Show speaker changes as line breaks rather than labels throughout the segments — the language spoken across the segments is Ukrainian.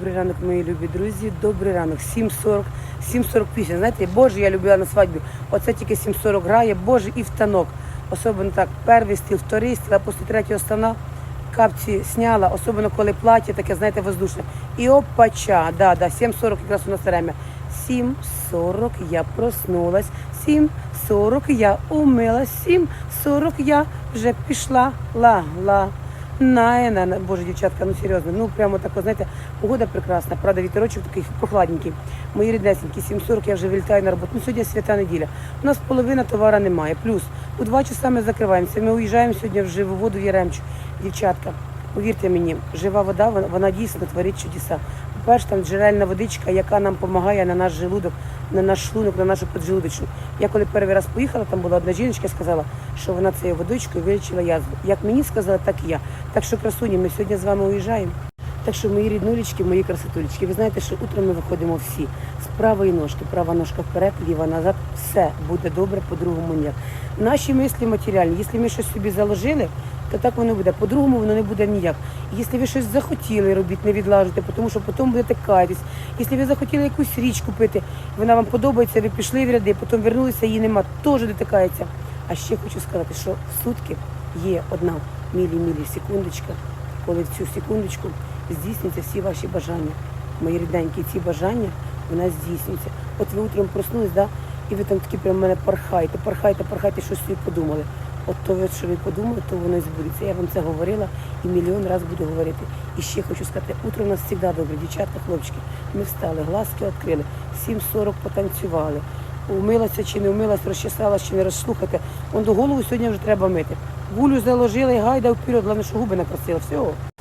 Добрий ранок, мої любі друзі. Добрий ранок. 7.40, 7.48. Знаєте, Боже, я любила на свадьбі. Оце тільки 7.40 грає, Боже, і в танок. Особливо так, перший стіл, вторий стіл, а після третього стана капці сняла, особливо коли плаття таке, знаєте, воздушне. І опача, да, да, 7.40 якраз у нас время. 7.40 я проснулась, 7.40 я умилась, 7.40 я вже пішла, ла-ла. На, на, на, боже, дівчатка, ну серйозно, ну прямо так, знаєте, погода прекрасна, правда, вітерочок такий прохладненький. Мої ріднесенькі, 7.40 я вже вилітаю на роботу. Ну, сьогодні свята неділя. У нас половина товара немає. Плюс у 2 часа ми закриваємося. Ми уїжджаємо сьогодні в живу воду в Яремчу. Дівчатка, повірте мені, жива вода, вона, вона дійсно творить чудеса. По-перше, там джерельна водичка, яка нам допомагає на наш желудок, на наш шлунок, на нашу поджелудочну. Я коли перший раз поїхала, там була одна жіночка, сказала, що вона цією водичкою вилічила язву. Як мені сказали, так і я. Так що, красуні, ми сьогодні з вами уїжджаємо. Так що мої ріднулечки, мої красотулечки, ви знаєте, що утром ми виходимо всі з правої ножки, права ножка вперед, ліва назад, все буде добре, по-другому ніяк. Наші мислі матеріальні, якщо ми щось собі заложили, то так воно буде. По-другому воно не буде ніяк. Якщо ви щось захотіли робити, не відлажуйте, тому що потім будете каятись. Якщо ви захотіли якусь річ купити, вона вам подобається, ви пішли в ряди, потім вернулися, її нема, теж дотикається. А ще хочу сказати, що в сутки є одна мілі-мілі секундочка, коли в цю секундочку здійсняться всі ваші бажання. Мої рідненькі, ці бажання у нас здійснюються. От ви утром проснулись, да, і ви там такі прямо мене пархаєте, пархаєте, пархаєте, щось собі подумали. От то ви, що ви подумали, то воно і збудеться. Я вам це говорила і мільйон разів буду говорити. І ще хочу сказати, утро у нас завжди добре, дівчатка, хлопчики. Ми встали, глазки відкрили, 7.40 потанцювали. Умилася чи не вмилась, розчесалась чи не розслухати. Он до голову сьогодні вже треба мити. Гулю заложила і гайда вперед, головне, що губи накрасила. Все.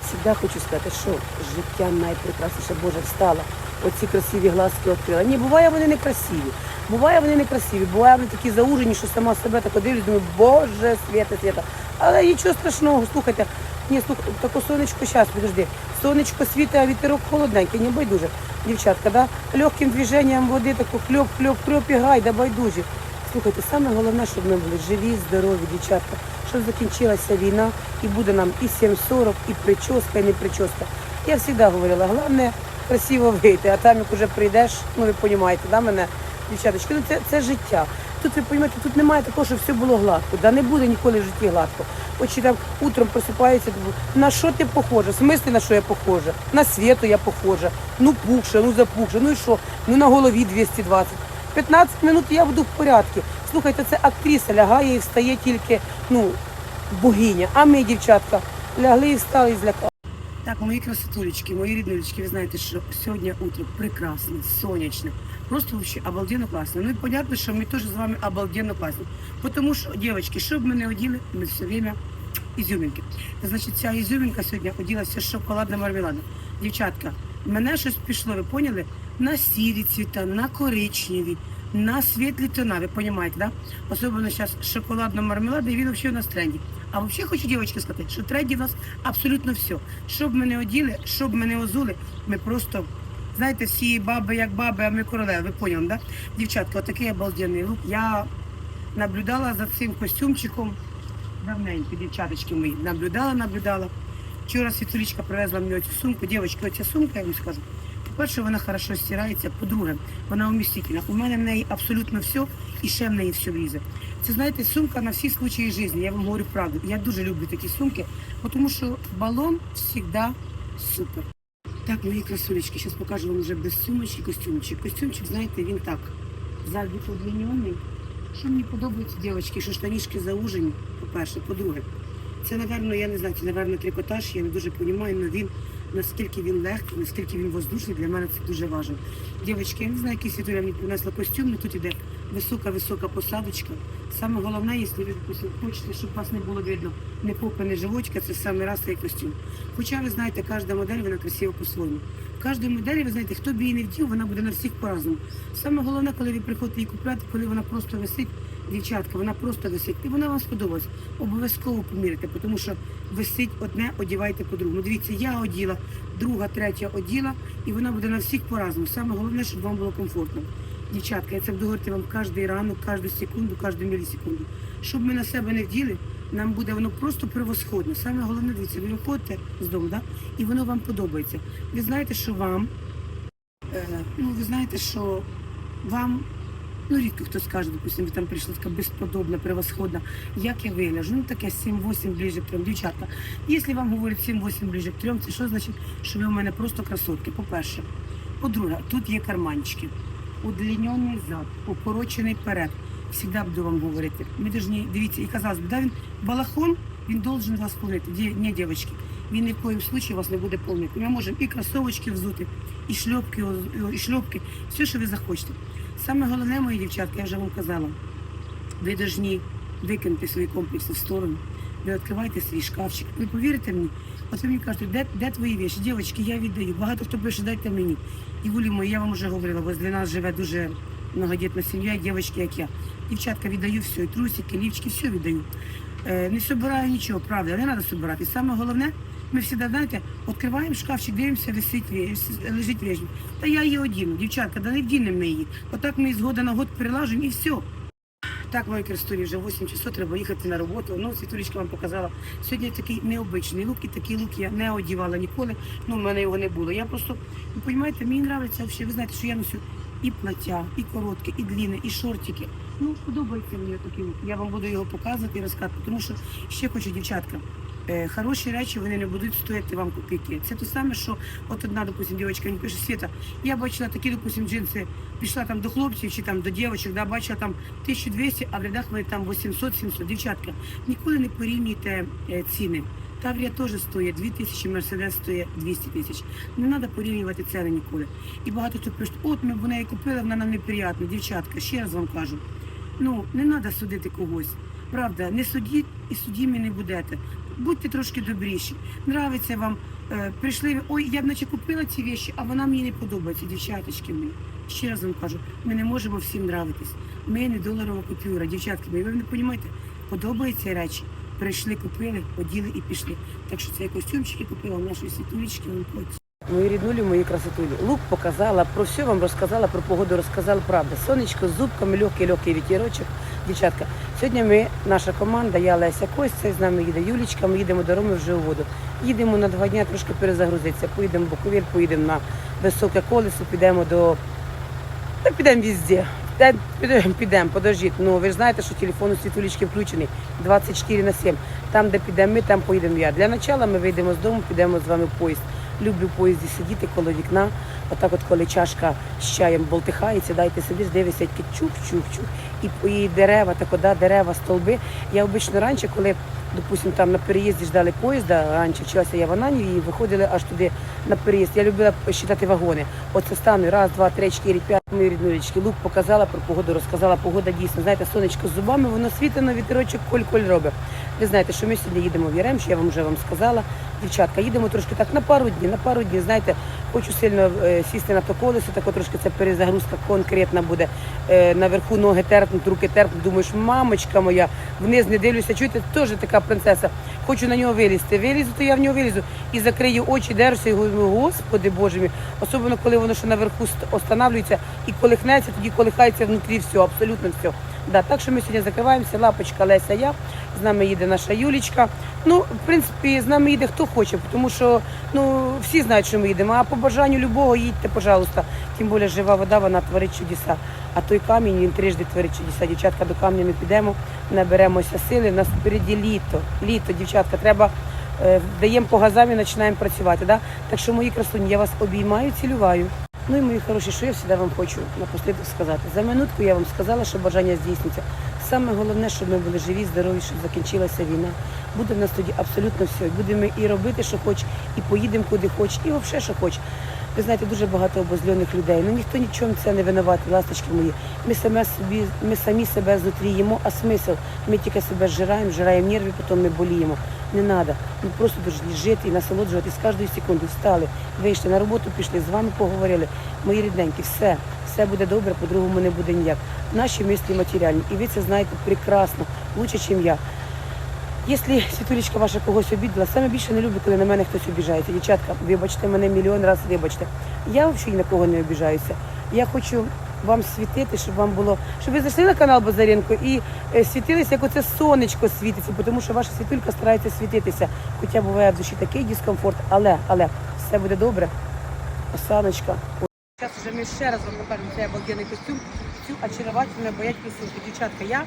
Всегда хочу сказати, що життя найпрекрасніше, Боже, встала. Оці красиві глазки відкрила. Ні, буває вони некрасиві. Буває вони некрасиві, буває вони такі заужені, що сама себе так дивлюсь, думаю, Боже, свята, свята. Але нічого страшного, слухайте. Ні, слух, таке сонечко, зараз, підожди. Сонечко світає, а вітерок холодненький, не байдуже. Дівчатка, да? легким движенням води, таку хльоп, хльоп, хльоп і гайда, байдужі. Слухайте, саме головне, щоб ми були живі, здорові, дівчатка, щоб закінчилася війна і буде нам і 7.40, і прическа, і не прическа. Я завжди говорила, головне красиво вийти, а там як уже прийдеш, ну ви розумієте, да, мене, дівчаточки, ну це, це життя. Тут ви розумієте, тут немає такого, щоб все було гладко. Да не буде ніколи в житті гладко. От чи там утром просипається, думаю, на що ти похожа? В смислі на що я похожа? На світу я похожа. Ну пухша, ну запухша, ну і що? Ну на голові 220. 15 минут я буду в порядку. Слухайте, це актриса лягає і встає тільки, ну, богиня. А ми, дівчатка, лягли і встали і злякали. Так, мої красотулечки, мої ріднулечки, ви знаєте, що сьогодні утро прекрасне, сонячне, просто вообще обалденно класно. Ну і понятно, що ми теж з вами обалденно класні. Тому що, дівчатки, що б ми не оділи, ми все время ізюмінки. Значить, ця ізюмінка сьогодні оділася шоколадна мармеладна. Дівчатка, мене щось пішло, ви поняли? На сірі цвіта, на коричневі, на світлі тона, ви розумієте, да? Особливо зараз шоколадно мармеладний, він взагалі у нас тренді. А взагалі хочу дівчатки сказати, що в нас абсолютно все. Щоб ми не оділи, щоб ми не озули, ми просто, знаєте, всі баби як баби, а ми королеви, ви поняли, да? Дівчатка, отакий обалденний лук. Я наблюдала за цим костюмчиком давненько, дівчаточки мої, наблюдала, наблюдала. Вчора Світулічка привезла мені цю сумку. Дівчатки, оця сумка, я вам скажу. По-перше, вона хорошо стирається, по-друге, вона умістительна. У мене в неї абсолютно все і ще в неї все влізе. Це знаєте, сумка на всі случаї життя. Я вам говорю правду. Я дуже люблю такі сумки, тому що балон завжди супер. Так, мої красулечки, зараз покажу вам вже без сумочки костюмчик. Костюмчик, знаєте, він так. Ззаді подліньоний. Що мені подобається, дівчатки, що штанішки заужені, по-перше, по-друге. Це, напевно, я не знаю, це, напевно, трикотаж, я не дуже розумію, але він, наскільки він легкий, наскільки він воздушний, для мене це дуже важливо. Дівчатки, я не знаю, який світуля мені принесла костюм, але тут іде висока-висока посадочка. Саме головне, якщо ви хочете, щоб вас не було видно не попи, не живочка, це саме раз цей костюм. Хоча ви знаєте, кожна модель вона красива по-своєму. В кожній моделі, ви знаєте, хто б її не вдів, вона буде на всіх по-разному. Саме головне, коли ви приходите її купляти, коли вона просто висить, дівчатка, вона просто висить. І вона вам сподобалась. Обов'язково поміряйте, тому що висить одне, одівайте по-другому. Дивіться, я оділа, друга, третя оділа, і вона буде на всіх по-разному. Саме головне, щоб вам було комфортно. Дівчатка, я це буду говорити вам кожен ранок, кожну секунду, кожну мілісекунду. Щоб ми на себе не вділи, нам буде воно просто превосходно. Саме головне, дивіться, ви виходите з дому, да? і воно вам подобається. Ви знаєте, що вам, е, ну ви знаєте, що вам, ну рідко хто скаже, допустим, ви там прийшла така безподобна, превосходна, як я вигляжу, ну таке 7-8 ближе к трьом. Дівчатка, якщо вам говорять 7-8 ближе к трьом, це що значить, що ви у мене просто красотки, по-перше. По-друге, тут є карманчики, удлінений зад, укорочений перед. Всегда буду вам говорити. Ми должны, дивіться, і казалось би, да, він балахон, він должен вас повнити. Ді, ні, дівчатки, він ні в коїм случаї вас не буде повнити. Ми можемо і кросовочки взути, і шльопки, і шльопки, все, що ви захочете. Саме головне, мої дівчатки, я вже вам казала, ви повинні викинути свої комплекси в сторону. Ви відкриваєте свій шкафчик. Ви повірите мені? От ви мені кажете, де, де твої віші? Дівчатки, я віддаю. Багато хто пише, дайте мені. І волі мої, я вам вже говорила, возле нас живе дуже многодітна сім'я, і дівчатки, як я. Дівчатка, віддаю все, і трусики, лівчики, все віддаю. Е, не збираю нічого, правда, не треба собирати. Саме головне, ми завжди, знаєте, відкриваємо шкафчик, дивимося, висить, лежить вежник. Та я її одіну, дівчатка, да не вдінемо ми її. Отак ми з на год перелажимо і все. Так, мої крестуні, вже 8 часов, треба їхати на роботу. Ну, світулічка вам показала. Сьогодні такий необичний лук, і такий лук я не одівала ніколи. Ну, в мене його не було. Я просто, ви розумієте, мені подобається взагалі, ви знаєте, що я носю і плаття, і коротке, і длінне, і шортики. Ну, подобається мені такий лук. Я вам буду його показувати і розказувати, тому що ще хочу, дівчатка. Е, Хороші речі вони не будуть стояти вам копійки. Це те саме, що от одна, допустим, дівчинка мені пише, Світа, я бачила такі, допустим, джинси, пішла там до хлопців чи там до дівчинок, да, бачила там 1200, а в рядах вони там 800-700. Дівчатка, ніколи не порівнюйте е, ціни. Таврія теж стоїть 2000, Мерседес стоїть 200 тисяч. Не треба порівнювати ціни ніколи. І багато хто пишуть, от ми в неї купили, вона нам неприятна. Дівчатка, ще раз вам кажу, ну не треба судити когось. Правда, не судіть і судімі не будете. Будьте трошки добріші. Нравиться вам. Е, прийшли, ви, ой, я б наче купила ці віші, а вона мені не подобається, дівчаточки мої. Ще раз вам кажу, ми не можемо всім нравитись. Ми не доларова купюра, дівчатки мої. Ви не розумієте, подобаються речі. Прийшли, купили, оділи і пішли. Так що це я костюмчики купила в нашої світулічки. Мої ріднулі, мої красотулі. Лук показала, про все вам розказала, про погоду розказала, правда. Сонечко з зубками, легкий-легкий вітірочок. Дівчатка, сьогодні ми, наша команда, я Леся Костя, з нами їде Юлічка, ми їдемо до Роми вже у воду. Їдемо на два дні трошки перезагрузитися. Поїдемо в Буковель, поїдемо на високе колесо, підемо до. Та підемо. Та Підемо, підемо, подождіть. Ну ви ж знаєте, що телефон у світулічки включений 24 на 7. Там, де підемо ми, там поїдемо я. Для початку ми вийдемо з дому, підемо з вами в поїзд. Люблю в поїзді сидіти коло вікна. Отак, от коли чашка з чаєм болтихається, дайте сидиш, дивишся, чух-чух-чух. І, і дерева, так да, дерева, столби. Я обично раніше, коли, допустим, там на переїзді ждали поїзда, раніше вчилася я в Ананіві і виходили аж туди на переїзд. Я любила считати вагони. Оце стану раз, два, три, чотири, п'ять. Мої ріднулечки. Лук показала про погоду, розказала. Погода дійсно. Знаєте, сонечко з зубами, воно світано, вітерочок коль-коль робить. Ви знаєте, що ми сьогодні їдемо в Яремчу, я вам вже вам сказала. Дівчатка, їдемо трошки так на пару днів, на пару днів. Знаєте, хочу сильно е, сісти на то колесо, тако трошки це перезагрузка конкретна буде. Е, наверху ноги терпнуть, руки терпнуть. Думаєш, мамочка моя, вниз не дивлюся. Чуєте, теж така принцеса. Хочу на нього вилізти. Вилізу, то я в нього вилізу. І закрию очі, держуся і говорю, господи Боже мій. Особливо, коли воно ще наверху останавлюється і колихнеться, тоді колихається внутрі все, абсолютно все. Да, так що ми сьогодні закриваємося, лапочка Леся, я, з нами їде наша Юлічка. Ну, в принципі, з нами їде хто хоче, тому що ну, всі знають, що ми їдемо. А по бажанню любого їдьте, пожалуйста. Тим більше жива вода, вона творить чудеса. А той камінь він трижди творить чудеса. Дівчатка до камня ми підемо, наберемося сили. У нас впереді літо. Літо, дівчатка, треба. е, Даємо по газам і починаємо працювати. Да? Так що, мої красуні, я вас обіймаю, цілюваю. Ну і мої хороші, що я завжди вам хочу напослідок сказати. За минутку я вам сказала, що бажання здійсниться. Саме головне, щоб ми були живі, здорові, щоб закінчилася війна. Буде в нас тоді абсолютно все. Будемо і робити, що хоч, і поїдемо куди хоч, і взагалі, що хоч. Ви знаєте, дуже багато обозльоних людей. Ну ніхто нічого це не винуватий, ласточки мої. Ми саме собі, ми самі себе знутрі їмо, а смисл? Ми тільки себе зжираємо, зжираємо нерви, потім ми боліємо. Не треба. Ми просто повинні жити і насолоджуватись кожної секунди. Встали, вийшли на роботу, пішли, з вами поговорили. Мої рідненькі, все, все буде добре, по-другому не буде ніяк. Наші мислі матеріальні. І ви це знаєте прекрасно, лучше, ніж я. Якщо світулечка ваша когось обідала, саме більше не люблю, коли на мене хтось обіжається. Дівчатка, вибачте мене мільйон разів, вибачте. Я взагалі на кого не обіжаюся. Я хочу вам світити, щоб вам було, щоб ви зайшли на канал Базаренко і е, світилися, як оце сонечко світиться, тому що ваша світулька старається світитися. Хоча буває в душі такий дискомфорт, але, але все буде добре. Осаночка. Зараз вже ми ще раз вам покажемо цей обалденний костюм, цю очаровательну боятельну сумку. Дівчатка, я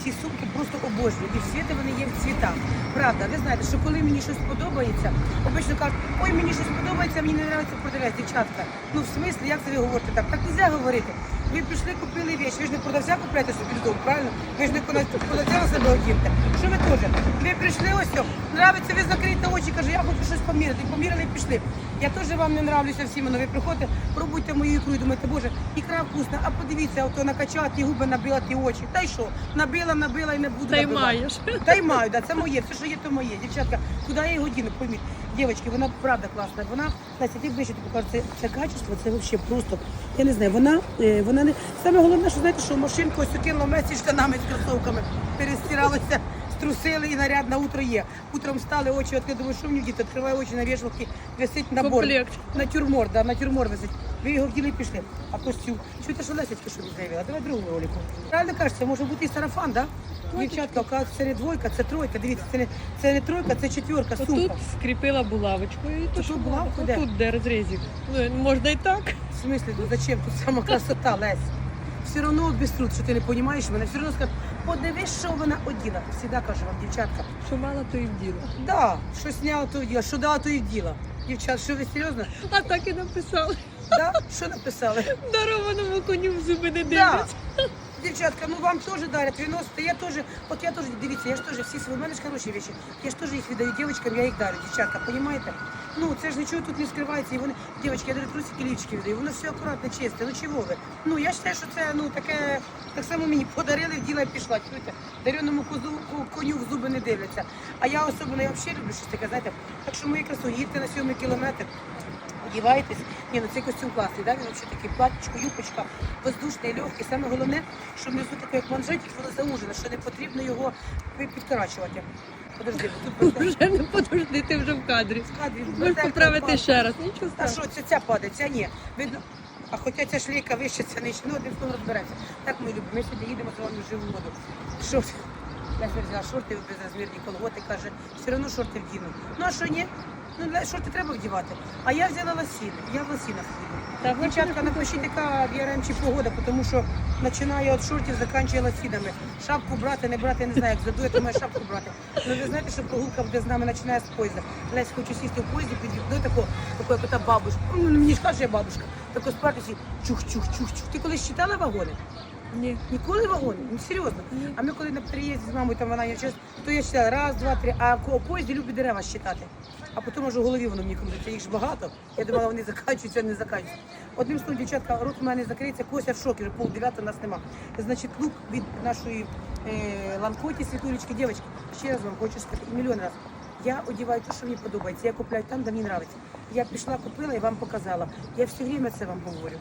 ці сумки просто обожнюю. І в світі вони є в цвітах. Правда, ви знаєте, що коли мені щось подобається, обично кажуть, ой, мені щось подобається, мені не подобається продавець. Дівчатка, ну в смислі, як це ви говорите так? Так нельзя говорити. Ви прийшли, купили вещь, ви ж не продавця купляєте собі додому, правильно? Ви ж не продавця на себе одінете. Що ви теж? Ви прийшли ось, нравиться, ви закриєте очі, каже, я хочу щось поміряти. Поміряли і пішли. Я теж вам не нравлюся всім, але ви приходите, пробуйте мою ікру і думаєте, боже, ікра вкусна, а подивіться, ото накачати губи, набила ті очі. Та й що? Набила, набила і не буду
Та й маєш.
Та й маю, да, це моє, все, що є, то моє. Дівчатка, куди я його діну, пойміть. Дівчатки, вона правда класна. Вона, Настя, ти ближче ти покажеш, це, це качество, це взагалі просто, я не знаю, вона, е, вона не, саме головне, що знаєте, що машинку ось кинула Месі штанами з кросовками, перестиралася, струсили і наряд на утро є. Утром встали, очі думаю, що мені діти, відкриваю очі на вішалки, висить набор.
Комплект.
Натюрмор, да, натюрмор висить. Ви його вділи і пішли. А костюм. Чуєте, що Лесечка що заявила? Давай другу ролику. Правильно кажеш, це може бути і сарафан, да? Дівчатка, оказується, це не двойка, це тройка. Дивіться, це не, це не тройка, це четверка, сумка.
скріпила булавочкою і то
Тут
що
булавку
булавку,
де?
Тут де розрізик. Ну, можна і так.
В смысле, ну зачем? Тут сама красота, Лесь. Все одно без труд, що ти не розумієш мене, все одно скажуть, подивись, що вона оділа. Всіда кажу вам, дівчатка.
Що мала, то і вділа.
Да, що сняла, то вділа, що дала, то і вділа. Дівчат, що ви серйозно?
А так і написали.
Да? Що написали?
Дарованому коню в зуби не
Да. Дівчатка, ну вам теж дарять, ви носите, я теж, от я теж, дивіться, я ж теж всі свої, у мене ж хороші речі, я ж теж їх віддаю дівчаткам, я їх дарю, дівчатка, розумієте? Ну, це ж нічого тут не скривається, і вони, дівчатки, я дарю трусики, лівчики віддаю, воно все акуратно, чисте, ну чого ви? Ну, я вважаю, що це, ну, таке, так само мені подарили, вділа і пішла, чуєте? Дареному козу, коню в зуби не дивляться. А я особливо, я взагалі люблю щось таке, знаєте, так що мої красу, їдьте на сьомий кілометр, одіваєтесь. Ні, ну цей костюм класний, да? він взагалі такий платічко, юбочка, воздушний, легкий. Саме головне, що внизу таке як манжетик, воно заужено, що не потрібно його підкорачувати. Подожди, тут просто
Вже не подожди, ти вже в кадрі.
в кадрі
Можеш поправити ще раз. Нічого
А
страшного.
що, це ця падає, ця ні. Видно. А хоча ця шлейка вище, це нижче, ну один словом розбереться. Так, ми любимо, ми сьогодні їдемо з вами в живу воду. Шорти. Я взяла шорти безрозмірні колготи, каже, все одно шорти вдіну. Ну а що ні? Ну для- шорти треба вдівати. А я взяла лосіни, я в лосінах їду.
Та ви
Дівчатка, напишіть, яка в Яремчі погода, тому що починає від шортів, закінчує лосінами. Шапку брати, не брати, я не знаю, як задує, то має шапку брати. Ну ви знаєте, що прогулка буде з нами починає з поїзда. Лесь, хочу сісти в поїзді під вікно такого, такого, як та бабушка. Ну, мені ж каже, я бабушка. Тако спартися, чух-чух-чух-чух. Ти колись читала вагони?
Ні.
Ніколи вагони? Ну серйозно. А ми коли на приїзді з мамою там вона є час, то я читала раз, два, три, а у поїзді люблять дерева считати. А потім аж у голові воно мені крутиться, їх ж багато. Я думала, вони закінчуються, не закінчуються. Одним словом, дівчатка, рот у мене закриється, Кося в шокі, вже пол дев'ятого нас нема. Значить, клуб від нашої е, ланкоті, світулечки, дівчатки, ще раз вам хочу сказати, мільйон разів. Я одіваю те, що мені подобається. Я купляю там, де мені подобається. Я пішла, купила і вам показала. Я все время це вам говорю.